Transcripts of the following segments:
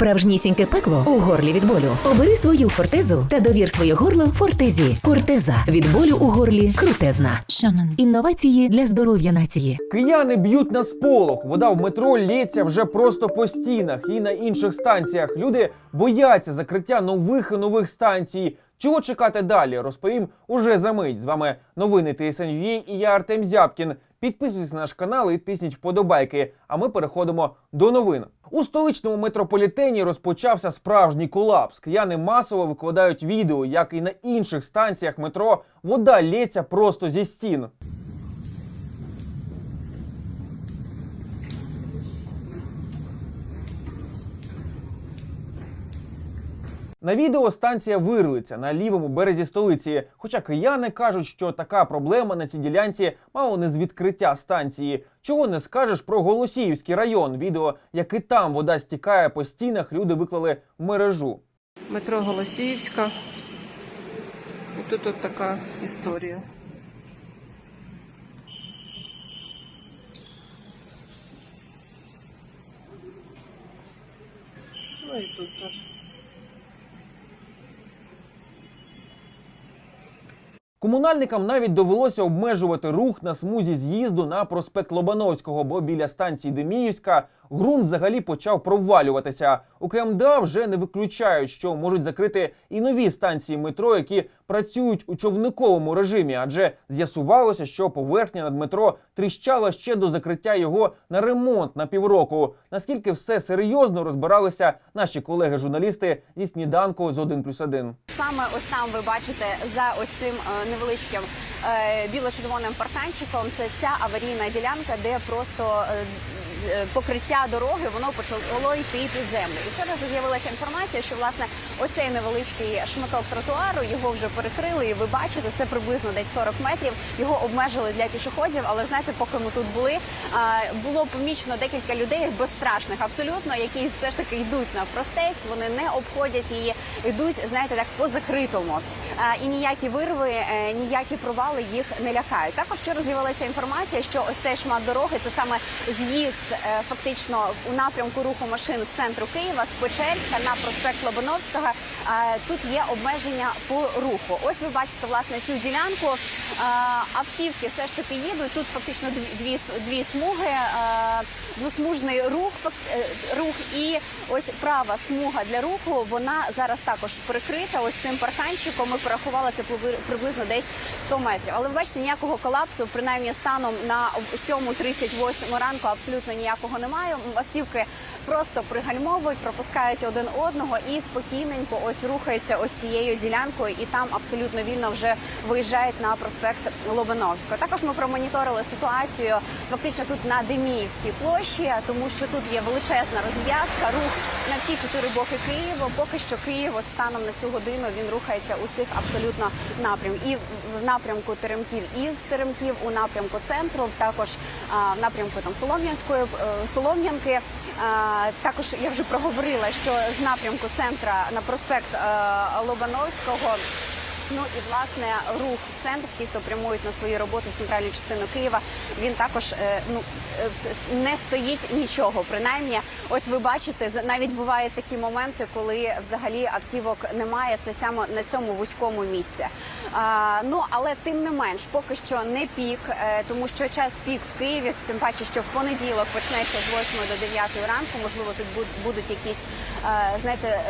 Справжнісіньке пекло у горлі від болю. Обери свою фортезу та довір своє горло фортезі. Фортеза від болю у горлі крутезна. Інновації для здоров'я нації. Кияни б'ють на сполох. Вода в метро лється вже просто по стінах і на інших станціях. Люди бояться закриття нових і нових станцій. Чого чекати далі? Розповім уже за мить. З вами новини ТСНЮ і я Артем Зябкін. Підписуйтесь на наш канал і тисніть вподобайки. А ми переходимо до новин. У столичному метрополітені розпочався справжній колапс. Кияни масово викладають відео, як і на інших станціях метро вода лється просто зі стін. На відео станція Вирлиця на лівому березі столиці. Хоча кияни кажуть, що така проблема на цій ділянці мало не з відкриття станції. Чого не скажеш про Голосіївський район? Відео, як і там вода стікає по стінах, люди виклали в мережу. Метро Голосіївська. І тут от така історія. Ну і тут теж. Комунальникам навіть довелося обмежувати рух на смузі з'їзду на проспект Лобановського, бо біля станції Деміївська ґрунт взагалі почав провалюватися. У КМДА вже не виключають, що можуть закрити і нові станції метро, які працюють у човниковому режимі, адже з'ясувалося, що поверхня над метро тріщала ще до закриття його на ремонт на півроку. Наскільки все серйозно розбиралися наші колеги-журналісти зі сніданку з 1+,1. Саме ось там ви бачите за ось цим е, невеличким е, біло-червоним парканчиком. Це ця аварійна ділянка, де просто е, покриття дороги воно почало йти під землю. І вчора вже з'явилася інформація, що власне оцей невеличкий шматок тротуару його вже перекрили. І ви бачите, це приблизно десь 40 метрів. Його обмежили для пішоходів. Але знаєте, поки ми тут були, е, було помічено декілька людей безстрашних, абсолютно, які все ж таки йдуть на простець. Вони не обходять її, йдуть, знаєте, так по закритому. Е, І ніякі вирви, е, ніякі провали їх не лякають. Також вчора з'явилася інформація, що ось цей шмат дороги це саме з'їзд е, фактично у напрямку руху машин з центру Києва з Печерська на проспект Лобановського. Е, Тут є обмеження по руху. Ось ви бачите власне цю ділянку. Е, Автівки все ж таки їдуть. Тут фактично дві, дві, смуги, е, двосмужний рух, е, рух і ось права смуга для руху. Вона зараз також прикрита. Ось цим парканчиком. Ми порахували це прибли- приблизно десь 100 метрів. Але ви бачите, ніякого колапсу, принаймні станом на 7.38 ранку, абсолютно ніякого немає. Автівки просто пригальмовують, пропускають один одного і спокійненько ось рухаються ось цією ділянкою, і там абсолютно вільно вже виїжджають на проспект Лобановського. Також ми промоніторили ситуацію фактично тут на Деміївській площі, тому що тут є величезна розв'язка, рух на всі чотири боки Києва. Поки що Київ, от станом на цю годину, він рухається усіх абсолютно напрям. І в напрямку Теремків із Теремків, у напрямку центру, також а, в напрямку там Солом'янської е, Солом'янки. Також я вже проговорила, що з напрямку центра на проспект е, Лобановського. Ну і власне рух в центр, всі, хто прямують на свої роботи в центральну частину Києва, він також е, ну е, не стоїть нічого. Принаймні, ось ви бачите, навіть бувають такі моменти, коли взагалі автівок немає. Це саме на цьому вузькому місці. А, ну але тим не менш, поки що не пік, е, тому що час пік в Києві, тим паче, що в понеділок почнеться з 8 до 9 ранку. Можливо, тут будуть якісь знаєте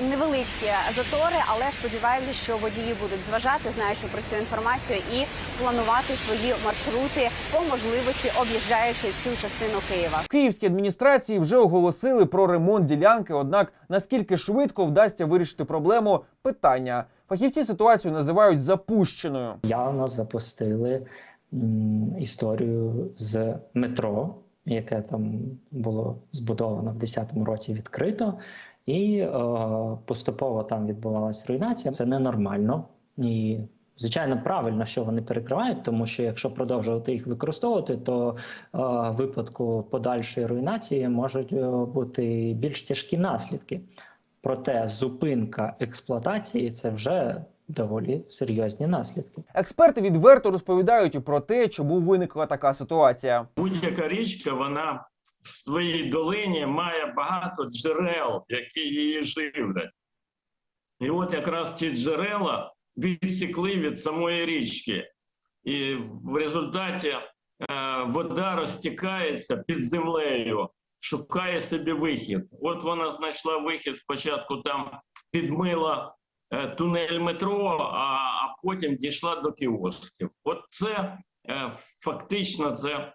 невеличкі затори, але сподіваюся, що водії будуть зважати, знаючи про цю інформацію, і планувати свої маршрути по можливості, об'їжджаючи цю частину Києва. В київській адміністрації вже оголосили про ремонт ділянки. Однак наскільки швидко вдасться вирішити проблему питання. Фахівці ситуацію називають запущеною. явно запустили м, історію з метро, яке там було збудовано в 10-му році відкрито, і е, поступово там відбувалася руйнація. Це ненормально і. Звичайно, правильно, що вони перекривають, тому що якщо продовжувати їх використовувати, то е, в випадку подальшої руйнації можуть е, бути більш тяжкі наслідки. Проте зупинка експлуатації це вже доволі серйозні наслідки. Експерти відверто розповідають про те, чому виникла така ситуація. Будь-яка річка, вона в своїй долині має багато джерел, які її живлять. І от якраз ці джерела відсікли від самої річки. І в результаті е, вода розтікається під землею, шукає собі вихід. От вона знайшла вихід спочатку там підмила е, тунель метро, а, потім дійшла до кіосків. От це е, фактично це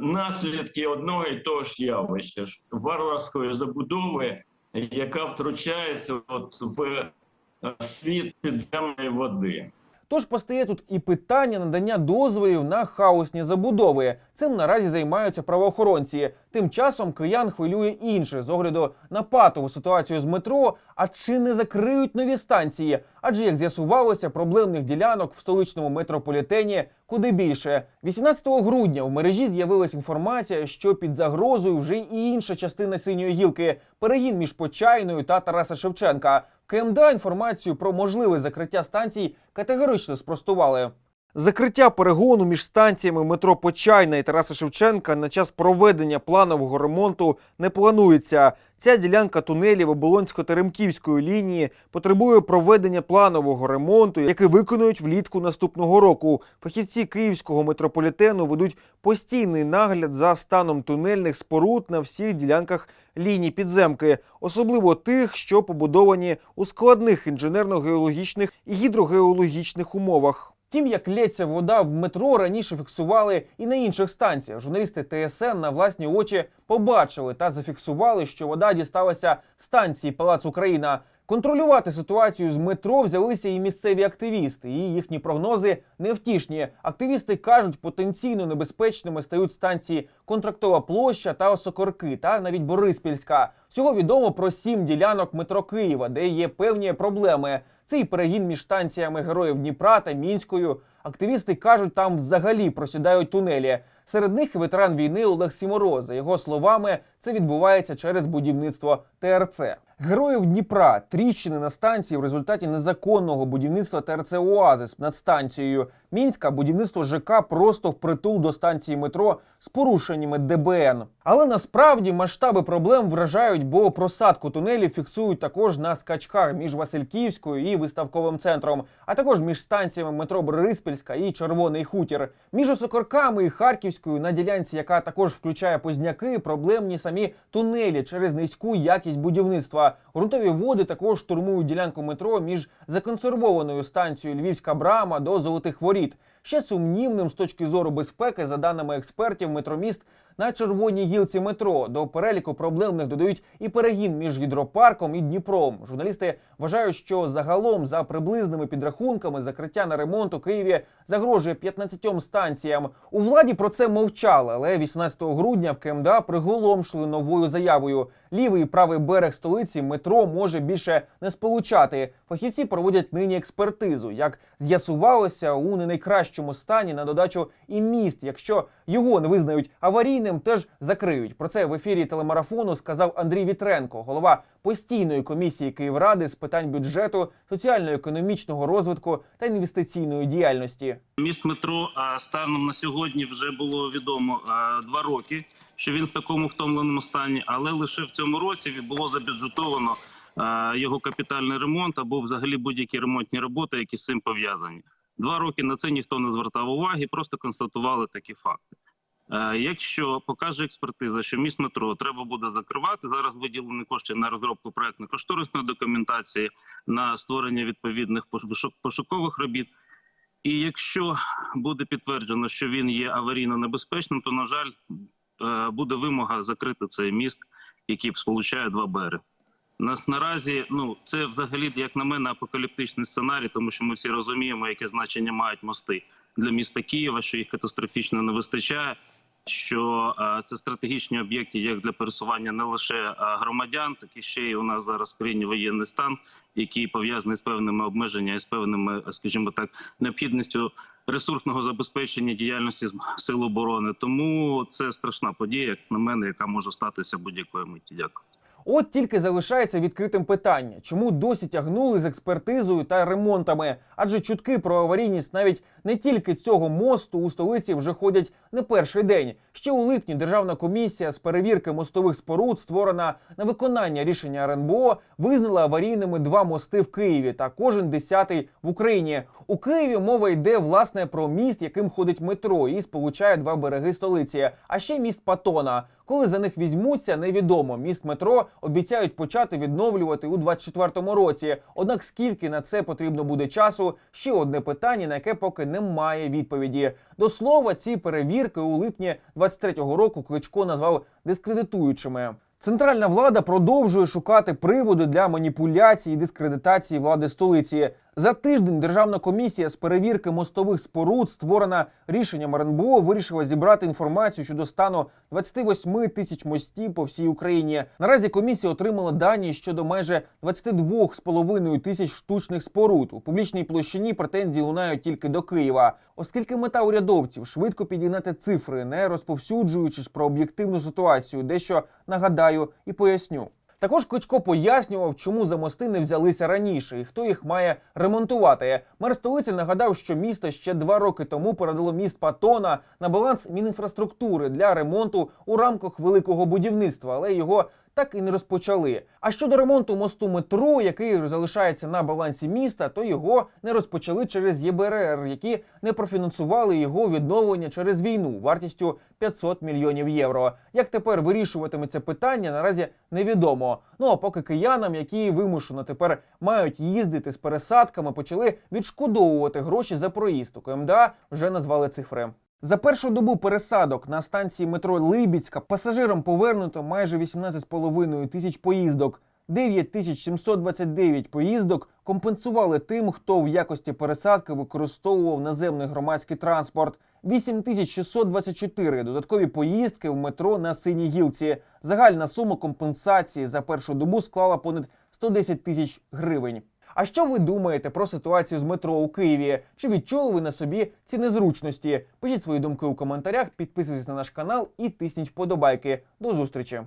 наслідки одного і того ж явища варварської забудови, яка втручається от в е, світ підземної води. Тож постає тут і питання надання дозволів на хаосні забудови. Цим наразі займаються правоохоронці. Тим часом киян хвилює інше з огляду на патову ситуацію з метро. А чи не закриють нові станції? Адже як з'ясувалося, проблемних ділянок в столичному метрополітені куди більше. 18 грудня в мережі з'явилась інформація, що під загрозою вже і інша частина синьої гілки перегін між Почайною та Тараса Шевченка. КМДА інформацію про можливе закриття станцій категорично спростували. Закриття перегону між станціями метро Почайна і Тараса Шевченка на час проведення планового ремонту не планується. Ця ділянка тунелів Оболонсько-Теремківської лінії потребує проведення планового ремонту, який виконують влітку наступного року. Фахівці київського метрополітену ведуть постійний нагляд за станом тунельних споруд на всіх ділянках ліній підземки, особливо тих, що побудовані у складних інженерно-геологічних і гідрогеологічних умовах. Тім, як лється вода в метро, раніше фіксували і на інших станціях. Журналісти ТСН на власні очі побачили та зафіксували, що вода дісталася станції Палац Україна. Контролювати ситуацію з метро взялися і місцеві активісти. І їхні прогнози невтішні. Активісти кажуть, потенційно небезпечними стають станції Контрактова площа та Осокорки, та навіть Бориспільська. Всього відомо про сім ділянок метро Києва, де є певні проблеми. Це і перегін між станціями героїв Дніпра та Мінською. Активісти кажуть, там взагалі просідають тунелі. Серед них ветеран війни Олег Сімороз. За його словами, це відбувається через будівництво ТРЦ. Героїв Дніпра тріщини на станції в результаті незаконного будівництва ТРЦ Оазис над станцією. Мінська будівництво ЖК просто впритул до станції метро з порушеннями ДБН. Але насправді масштаби проблем вражають, бо просадку тунелів фіксують також на скачках між Васильківською і виставковим центром, а також між станціями метро Бориспільська і Червоний Хутір. Між Осокорками і Харківською на ділянці, яка також включає Позняки, проблемні самі тунелі через низьку якість будівництва. Грунтові води також штурмують ділянку метро між законсервованою станцією Львівська брама до Золотих Воріт. Ще сумнівним з точки зору безпеки, за даними експертів, метроміст на червоній гілці метро. До переліку проблемних додають і перегін між гідропарком і Дніпром. Журналісти вважають, що загалом за приблизними підрахунками закриття на ремонт у Києві загрожує 15 станціям. У владі про це мовчали, але 18 грудня в КМДА приголомшили новою заявою. Лівий і правий берег столиці метро може більше не сполучати. Фахівці проводять нині експертизу. Як з'ясувалося, у не найкращому стані на додачу і міст. Якщо його не визнають аварійним, теж закриють. Про це в ефірі телемарафону сказав Андрій Вітренко, голова постійної комісії Київради з питань бюджету, соціально-економічного розвитку та інвестиційної діяльності. Міст метро станом на сьогодні вже було відомо два роки, що він в такому втомленому стані, але лише в цьому році було забюджетовано його капітальний ремонт або взагалі будь-які ремонтні роботи, які з цим пов'язані. Два роки на це ніхто не звертав уваги, просто констатували такі факти. Е, Якщо покаже експертиза, що міст метро треба буде закривати, зараз виділені кошти на розробку проектно-кошторисної документації, на створення відповідних пошукових робіт. І якщо буде підтверджено, що він є аварійно небезпечним, то на жаль, е, буде вимога закрити цей міст, який сполучає два береги. Нас наразі ну це взагалі, як на мене, апокаліптичний сценарій, тому що ми всі розуміємо, яке значення мають мости для міста Києва, що їх катастрофічно не вистачає. Що е, це стратегічні об'єкти як для пересування не лише е, громадян, так і ще й у нас зараз в країні воєнний стан, який пов'язаний з певними обмеженнями, з певними, е, скажімо так, необхідністю ресурсного забезпечення діяльності сил оборони. Тому це страшна подія, як на мене, яка може статися будь-якої миті. Дякую. От тільки залишається відкритим питання, чому досі тягнули з експертизою та ремонтами, адже чутки про аварійність навіть не тільки цього мосту у столиці вже ходять не перший день. Ще у липні державна комісія з перевірки мостових споруд, створена на виконання рішення РНБО, визнала аварійними два мости в Києві та кожен десятий в Україні. У Києві мова йде власне про міст, яким ходить метро і сполучає два береги столиці. А ще міст Патона. Коли за них візьмуться, невідомо. Міст метро обіцяють почати відновлювати у 24-му році. Однак скільки на це потрібно буде часу? Ще одне питання, на яке поки немає відповіді. До слова, ці перевірки у липні 23-го року Кличко назвав дискредитуючими. Центральна влада продовжує шукати приводи для маніпуляції і дискредитації влади столиці. За тиждень Державна комісія з перевірки мостових споруд, створена рішенням РНБО, вирішила зібрати інформацію щодо стану 28 тисяч мостів по всій Україні. Наразі комісія отримала дані щодо майже 22,5 тисяч штучних споруд. У публічній площині претензії лунають тільки до Києва, оскільки мета урядовців швидко підігнати цифри, не розповсюджуючи ж про об'єктивну ситуацію, дещо нагадаю і поясню. Також Кличко пояснював, чому за мости не взялися раніше і хто їх має ремонтувати. Мер столиці нагадав, що місто ще два роки тому передало міст Патона на баланс Мінінфраструктури для ремонту у рамках великого будівництва, але його так і не розпочали. А щодо ремонту мосту метро, який залишається на балансі міста, то його не розпочали через ЄБРР, які не профінансували його відновлення через війну вартістю 500 мільйонів євро. Як тепер вирішуватиметься питання, наразі невідомо. Ну а поки киянам, які вимушено тепер мають їздити з пересадками, почали відшкодовувати гроші за проїзд. У КМДА вже назвали цифри. За першу добу пересадок на станції метро Либіцька пасажирам повернуто майже 18,5 тисяч поїздок. 9729 поїздок компенсували тим, хто в якості пересадки використовував наземний громадський транспорт. 8624 додаткові поїздки в метро на синій гілці. Загальна сума компенсації за першу добу склала понад 110 тисяч гривень. А що ви думаєте про ситуацію з метро у Києві? Чи відчули ви на собі ці незручності? Пишіть свої думки у коментарях, підписуйтесь на наш канал і тисніть вподобайки. До зустрічі!